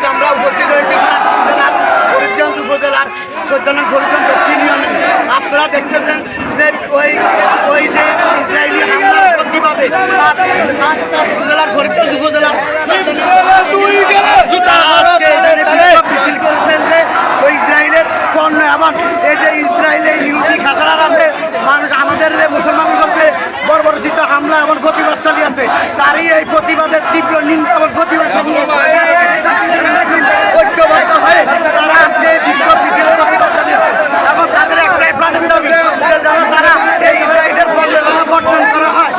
আজ আমরা উপস্থিত হয়েছি চাঁদপুর উপজেলার চৈতন্য ফরিদগঞ্জ দক্ষিণ ইউনিয়নে আপনারা দেখছেন যে ওই ওই যে ইসরায়েলি হামলার প্রতিবাদে উপজেলার এখানে মিছিল করেছেন যে ওই পণ্য এবং এই যে আছে বর্বরচিত হামলা এবং প্রতিবাদ চালিয়েছে তারই এই প্রতিবাদের তীব্র নিন্দা এবং প্রতিবাদ জানিয়ে ঐক্যবদ্ধ হয়ে তারা আজকে এই বিক্ষোভ মিছিলের প্রতিবাদ জানিয়েছে এবং তাদের একটাই প্রাণের দাবি যে যেন তারা এই ইসরায়েলের পণ্য যেন বর্জন করা হয়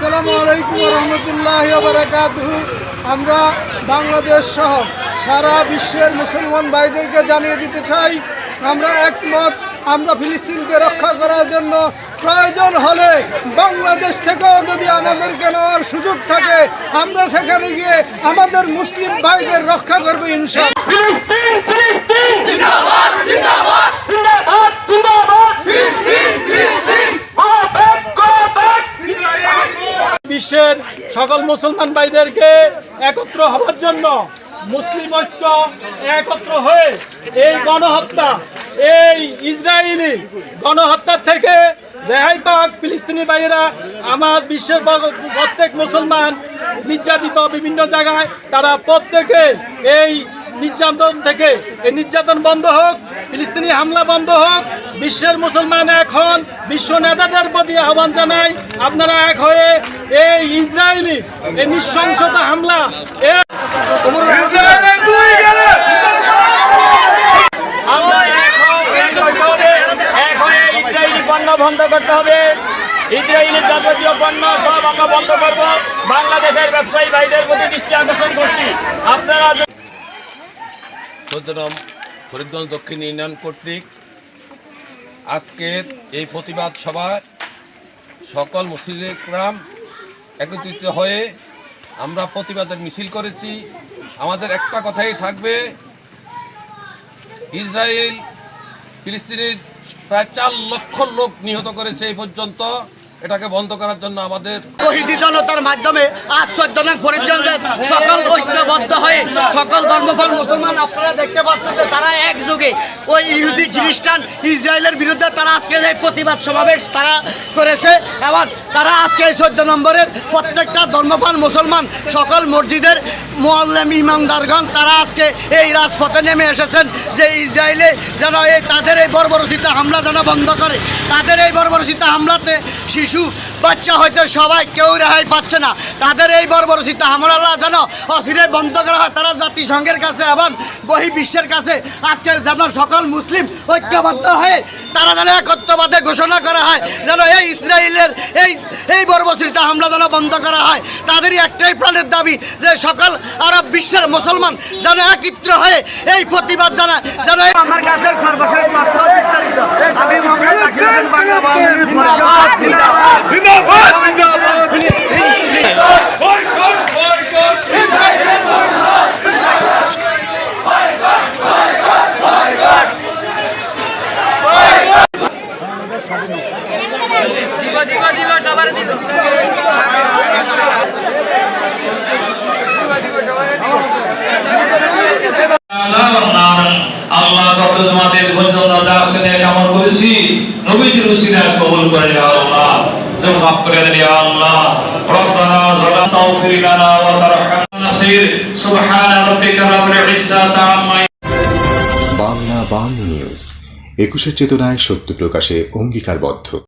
আসসালামু আলাইকুম রহমতুল্লাহ বারাকাতুহু। আমরা বাংলাদেশ সহ সারা বিশ্বের মুসলমান ভাইদেরকে জানিয়ে দিতে চাই, আমরা একমত, আমরা ফিলিস্তিনকে রক্ষা করার জন্য প্রয়োজন হলে বাংলাদেশ থেকেও যদি আমাদেরকে নেওয়ার সুযোগ থাকে, আমরা সেখানে গিয়ে আমাদের মুসলিম ভাইদের রক্ষা করব ইনশাল ফিলিস্তিন। সকল মুসলমান ভাইদেরকে একত্র হওয়ার জন্য মুসলিম ঐক্য একত্র হয়ে এই গণহত্যা, এই ইসরায়েলি গণহত্যার থেকে রেহাই পাক ফিলিস্তিনি ভাইয়েরা, আমার বিশ্বের প্রত্যেক মুসলমান নির্যাতিত বিভিন্ন জায়গায়, তারা প্রত্যেকে এই নির্যাতন থেকে, এই নির্যাতন বন্ধ হোক, ফিলিস্তিনি হামলা বন্ধ হোক বিশ্বের মুসলমান এখন বিশ্ব নেতাদের প্রতি আহ্বান জানাই, আপনারা এক হয়ে এই ইসরায়েলি, এই নৃশংসতা হামলা পণ্য বন্ধ করতে হবে। ইসরায়েলি যাবতীয় পণ্য সব আমরা বন্ধ করব। বাংলাদেশের ব্যবসায়ী ভাইদের প্রতি দৃষ্টি আকর্ষণ করছি। আপনারা ফরিদগঞ্জ দক্ষিণ ইউনিয়ন কর্তৃক আজকের এই প্রতিবাদ সভায় সকল মুসলিম একত্রিত হয়ে আমরা প্রতিবাদের মিছিল করেছি। আমাদের একটা কথাই থাকবে ইসরায়েল ফিলিস্তিনের প্রায় চার লক্ষ লোক নিহত করেছে এই পর্যন্ত। এটাকে বন্ধ করার জন্য আমাদের শহীদি জনতার মাধ্যমে আজ চোদ্দ নং সকল ঐক্যবদ্ধ হয়ে সকল ধর্মফল মুসলমান আপনারা দেখতে পাচ্ছেন যে তারা একযোগে ওই ইহুদি খ্রিস্টান ইসরায়েলের বিরুদ্ধে তারা আজকে যে প্রতিবাদ সমাবেশ তারা করেছে এবং তারা আজকে এই চোদ্দ নম্বরের প্রত্যেকটা ধর্মফল মুসলমান সকল মসজিদের মোয়াল্লেম ইমামদারগণ তারা আজকে এই রাজপথে নেমে এসেছেন যে ইসরায়েলে যেন এই তাদের এই বর্বরচিত হামলা যেন বন্ধ করে। তাদের এই বর্বরচিত হামলাতে শিশু বাচ্চা হয়তো সবাই কেউ রেহাই পাচ্ছে না। তাদের এই বর্বরচিত হামলা যেন অচিরে বন্ধ করা হয়। তারা জাতিসংঘের কাছে এবং বহি বিশ্বের কাছে আজকে যেন সকল মুসলিম ঐক্যবদ্ধ হয়ে তারা যেন একত্রবাদে ঘোষণা করা হয় যেন এই ইসরায়েলের এই এই বর্বরচিত হামলা যেন বন্ধ করা হয়। তাদেরই একটাই প্রাণের দাবি যে সকল আরব বিশ্বের মুসলমান যেন একত্র হয়ে এই প্রতিবাদ জানায় যেন আমার কাছে সর্বশেষ তথ্য বিস্তারিত। আমি মোহাম্মদ বাংলা বাংলাদেশ জিন্দাবাদ। আল্লাহ কত তোমাদের জন্য একুশের করেছি উসিলায় কবুল করে ইয়া আল্লাহ। মাফ করে দেন ইয়া আল্লাহ। রব্বানা লানা ওয়া তারহামনা নাসির। সুবহান রাব্বিকা রাব্বিল আম্মা বাংলা নিউজ, একুশে চেতনায় সত্য প্রকাশে অঙ্গীকারবদ্ধ।